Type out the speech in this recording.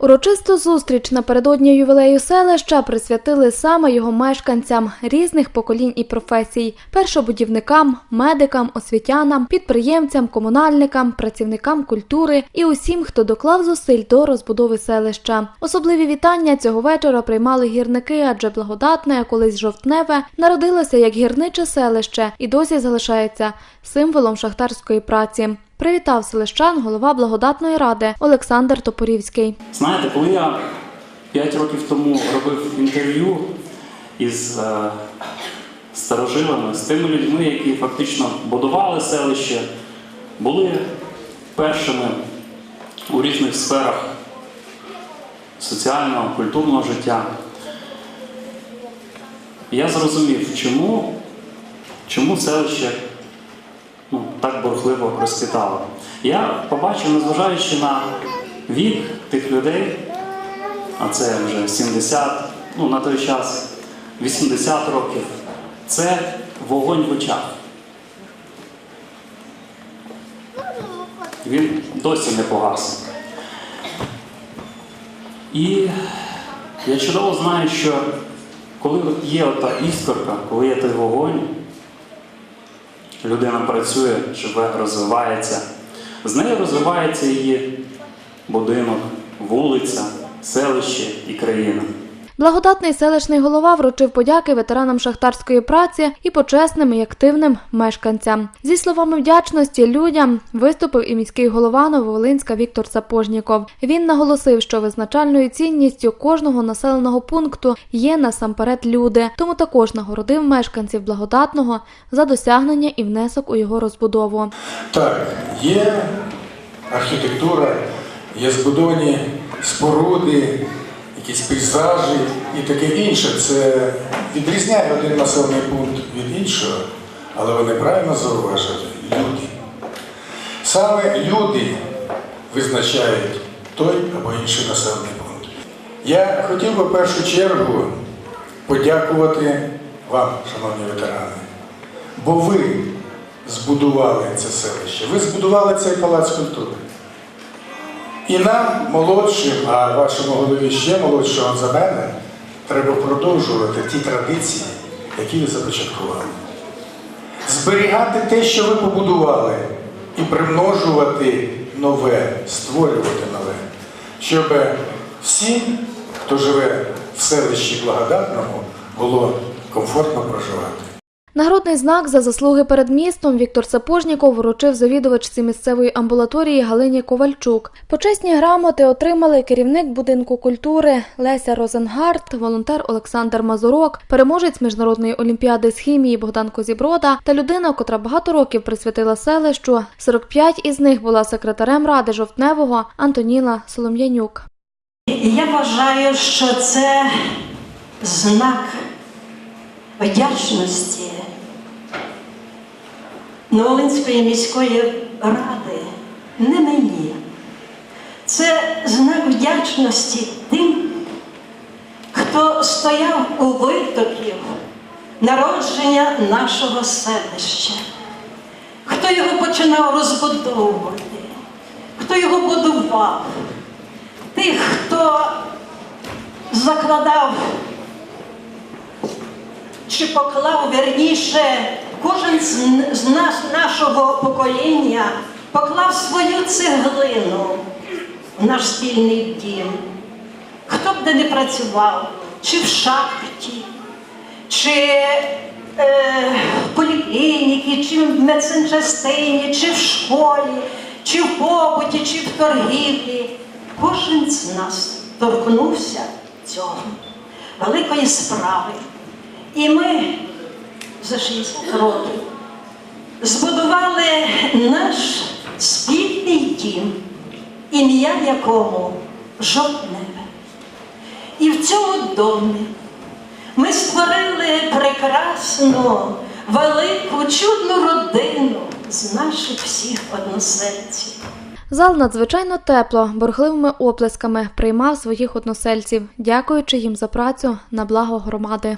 Урочисту зустріч напередодні ювілею селища присвятили саме його мешканцям різних поколінь і професій: першобудівникам, медикам, освітянам, підприємцям, комунальникам, працівникам культури і усім, хто доклав зусиль до розбудови селища. Особливі вітання цього вечора приймали гірники, адже благодатне, колись жовтневе, народилося як гірниче селище і досі залишається символом шахтарської праці. Привітав селищан голова благодатної ради Олександр Топорівський. Знаєте, коли я 5 років тому робив інтерв'ю із е, старожилами, з тими людьми, які фактично будували селище, були першими у різних сферах соціального, культурного життя, я зрозумів, чому, чому селище ну, так бурхливо розквітало. Я побачив, незважаючи на вік тих людей, а це вже 70, ну на той час 80 років, це вогонь в очах. Він досі не погас. І я чудово знаю, що коли є ота іскорка, коли є той вогонь, людина працює, живе, розвивається. З нею розвивається її будинок, вулиця, селище і країна. Благодатний селищний голова вручив подяки ветеранам шахтарської праці і почесним і активним мешканцям. Зі словами вдячності людям виступив і міський голова Нововолинська Віктор Сапожніков. Він наголосив, що визначальною цінністю кожного населеного пункту є насамперед люди, тому також нагородив мешканців благодатного за досягнення і внесок у його розбудову. Так, є архітектура, є збудовані споруди, якісь пейзажі і таке інше. Це відрізняє один населений пункт від іншого, але вони правильно зауважили люди. Саме люди визначають той або інший населений пункт. Я хотів би в першу чергу подякувати вам, шановні ветерани, бо ви збудували це селище, ви збудували цей палац культури. І нам, молодшим, а вашому голові ще молодшого за мене, треба продовжувати ті традиції, які ви започаткували. Зберігати те, що ви побудували, і примножувати нове, створювати нове, щоб всім, хто живе в селищі благодатному, було комфортно проживати. Нагородний знак за заслуги перед містом Віктор Сапожніков вручив завідувачці місцевої амбулаторії Галині Ковальчук. Почесні грамоти отримали керівник будинку культури Леся Розенгард, волонтер Олександр Мазурок, переможець міжнародної олімпіади з хімії Богдан Козіброда та людина, котра багато років присвятила селищу. 45 із них була секретарем ради жовтневого Антоніла Солом'янюк. Я вважаю, що це знак вдячності Новолинської міської ради, не мені. Це знак вдячності тим, хто стояв у витоків народження нашого селища, хто його починав розбудовувати, хто його будував тих, хто закладав чи поклав верніше, кожен з, нас, нашого покоління поклав свою цеглину в наш спільний дім. Хто б де не працював, чи в шахті, чи е, в поліклініці, чи в медсанчастині, чи в школі, чи в побуті, чи в торгівлі. Кожен з нас торкнувся цього великої справи. І ми за 60 років збудували наш спільний дім, ім'я якому жовтневе. І в цьому домі ми створили прекрасну, велику, чудну родину з наших всіх односельців. Зал надзвичайно тепло, борхливими оплесками приймав своїх односельців, дякуючи їм за працю на благо громади.